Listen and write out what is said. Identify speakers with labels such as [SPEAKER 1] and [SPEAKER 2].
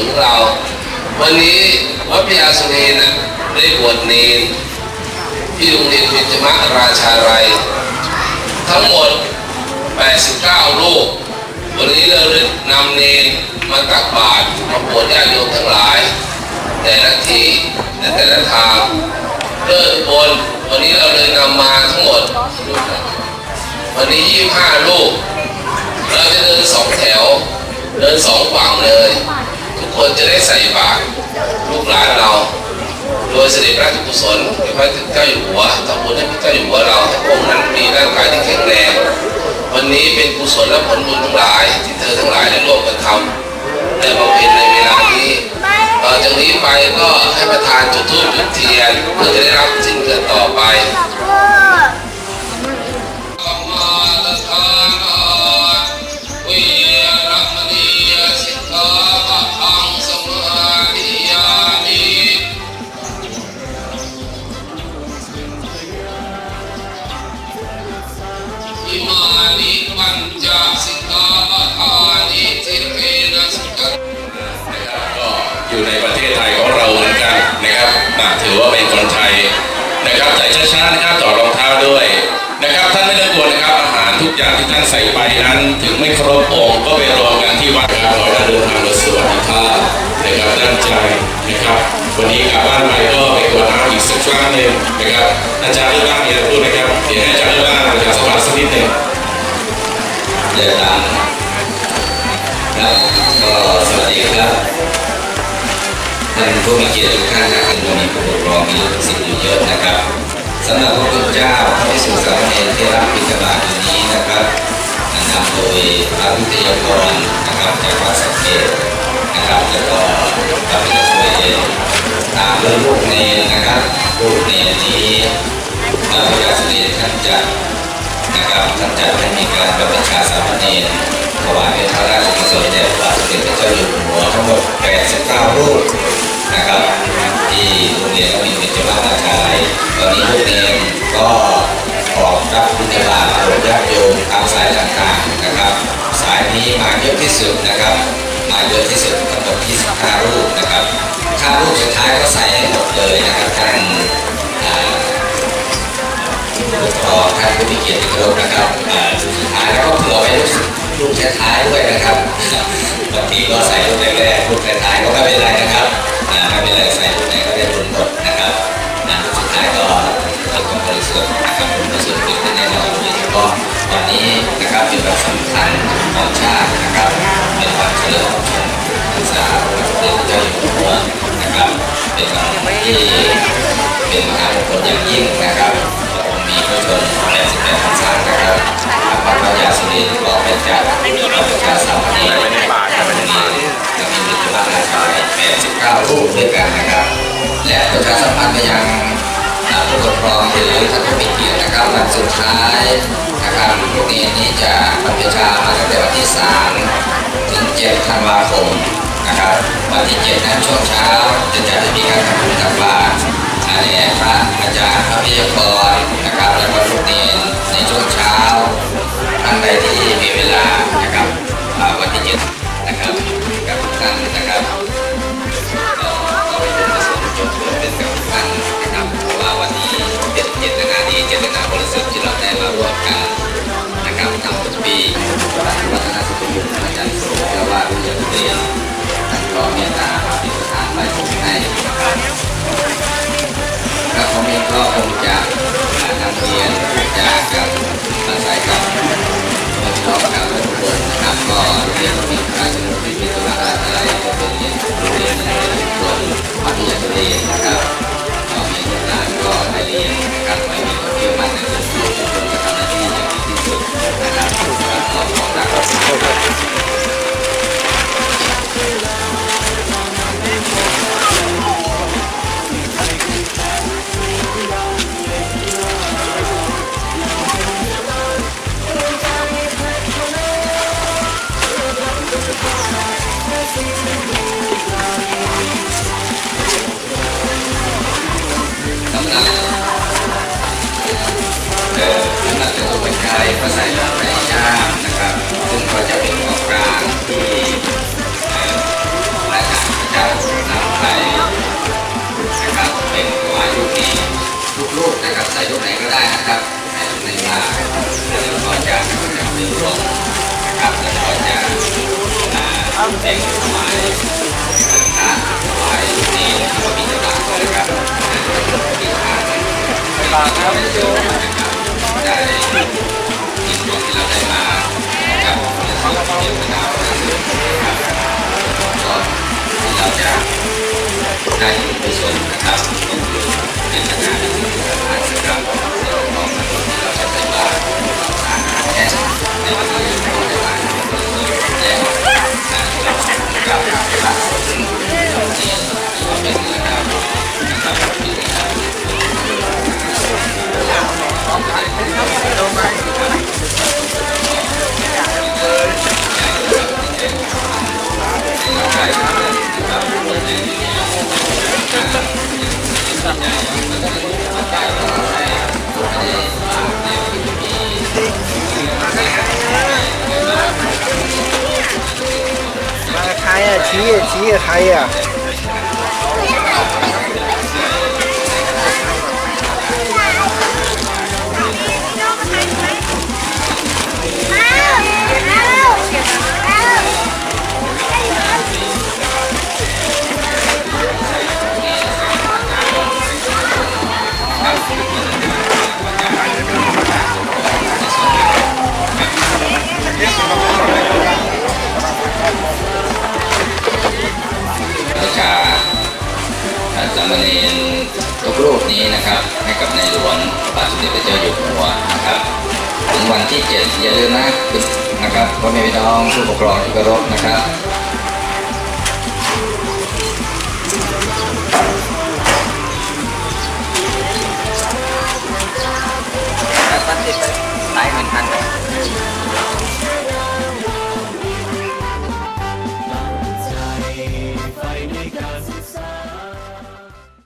[SPEAKER 1] ลของ
[SPEAKER 2] เรา วันนี้วัดพระยาสุเนนน่ะได้บวชเนนที่โรงเรียนเบญจมราชาลัยทั้งหมด 89รูปวันนี้เราได้นำเนนมาตักบาตรมาบวชญาติโยมทั้งหลาย แต่ละที่แต่ละทางเลิกบนวันนี้เราเลยนำมาทั้งหมด วันนี้ 25รูปเราจะเดินสองแถว เดินสองฝั่งเลย ทุกคนจะได้ใส่บาตรลูกหลานเรา โดยเสด็จพระราชกุศลแด่พระเจ้าอยู่หัวทำบุญให้พระเจ้าอยู่หัวเราให้พระองค์นั้นมีร่างกายที่แข็งแรงวันนี้เป็นกุศลและผลบุญทั้งหลาย ที่เธอทั้งหลายได้ร่วมกันทำและบำเพ็ญในเวลานี้ต่อจากนี้ไปก็ให้ประธานจุดธูปจุดเทียนเพื่อจะได้รับสิ่งเกิดต่อไป นะ
[SPEAKER 3] ถือว่าเป็นคนไทยนะครับใส่ช้าๆนะครับต่อรองเท้าด้วยนะครับท่านไม่ต้องกลัวนะครับอาหารทุกอย่างที่ท่านใส่ไปนั้น ถึงไม่ครบองค์ก็ไปรวมกันที่วัดครับขอให้เดินทางโดยสวัสดิภาพนะครับตั้งใจนะครับ วันนี้กลับบ้านไปก็ไปกรวดน้ำอีกสักครั้งหนึ่งนะครับอาจารย์เลือกบ้างมีอะไรพูดไหมครับเดี๋ยวให้อาจารย์เลือกบ้างประชาสัมพันธ์สักนิดหนึ่ง
[SPEAKER 4] เดินตามครับก็สวัสดีครับ ท่านผู้มีเกียรติทุกท่านนะครับวันนี้ผู้ปกครองมีลูกศิษย์อยู่เยอะนะครับสำหรับพระคุณเจ้าพระภิกษุสามเณรที่รับบิณฑบาตอยู่นี้นะครับนำโดยพระวิทยากรนะครับจากวัดสังเกตนะครับแล้วก็พระภิกษุเองตามด้วยลูกเนรนะครับลูกเนรนี้พระพุทธเสด็จท่านจะนะครับท่านจัดให้มีการประชาสามเณร ถวายพระราชกุศลแด่พระบาทสมเด็จพระเจ้าอยู่หัวทั้งหมด 89 รูปนะครับที่โรงเรียนวินวิจารณาชายตอนนี้ลูกเองก็ออกรับบิณฑบาตโปรดญาติโยมตามสายต่างๆนะครับ สายนี้มาเยอะที่สุดนะครับ มาเยอะที่สุดทั้งหมด 25 รูปนะครับค่ารูปสุดท้ายก็ใส่ให้หมดเลยนะครับท่านอ่าผู้ปกครองท่านผู้มีเกียรติเคารพนะครับอ่าสุดท้ายแล้วก็เผื่อไว้ ลูกลูกท้ายๆด้วยนะครับบางทีก็ใส่ลูกแรกๆลูกท้ายๆก็ไม่เป็นไรนะครับไม่เป็นไรใส่ลูกไหนก็ได้บุญหมดนะครับลูกสุดท้ายก็เป็นความบริสุทธิ์นะครับบุญบริสุทธิ์เกิดขึ้นแน่นอนโดยเฉพาะวันนี้นะครับเป็นวันสำคัญของชาตินะครับเป็นควันเฉลิมพระพรรษาพระสมเด็จพระเจ้าอยู่หัวนะครับเป็นวันที่เป็นมหามงคลอย่างยิ่งนะครับมีพระชน88พรรษานะครับพระพยาสุรินทร์ ก็เป็นจากพระประชาสามเณรโรงเรียนจะมีมิตรภาพราชาย89รูปด้วยกันนะครับ และประชาสัมพันธ์ไปยังผู้ปกครองหรือท่านผู้มีเกียรตินะครับวันสุดท้ายนะครับโรงเรียนนี้จะบรรพชามาตั้งแต่วันที่ 3 ถึง 7 ธันวาคมนะครับวันที่ 7 นั้นช่วงเช้าจะจัดให้มีการทำบุญตักบาตรอันนี้พระอาจารย์ เรียนนะครับก็มีทุกงานก็ได้เรียนนะครับไม่มีความเชื่อมั่นในตัวทุกคนจะทำหน้าที่อย่างดีที่สุดนะครับก็ขอขอบ นั่นแหละเออนั่นจะตัวปัจจัยภาษาลาวในย่ามนะครับ ซึ่งก็จะเป็นของกลางที่รายการพระเจ้านำไปนะครับเป็นวายุนี้ทุกรูปนะครับใส่ยุคไหนก็ได้นะครับในยุคในมาแล้วก็จะจะมีรวมนะครับแล้วก็จะแต่งถวายต่างๆถวายนี้ก็มีต่างๆนะครับ ที่ท
[SPEAKER 1] ครับ
[SPEAKER 4] ได้กินของที่เราได้มาครับเป็นสิ่งที่เกี่ยวกับเรานะครับก่อนที่เราจะได้กุศลนะครับ มา
[SPEAKER 1] กับใคร ร
[SPEAKER 4] ทุกรูปนี้นะครับ ให้กับในหลวงพระบาทสมเด็จพระเจ้าอยู่หัวนะครับถึงวันที่เจ็ดอย่าลืมนะนะครับพ่อแม่พี่น้องผู้ปกครองที่เคารพนะครับ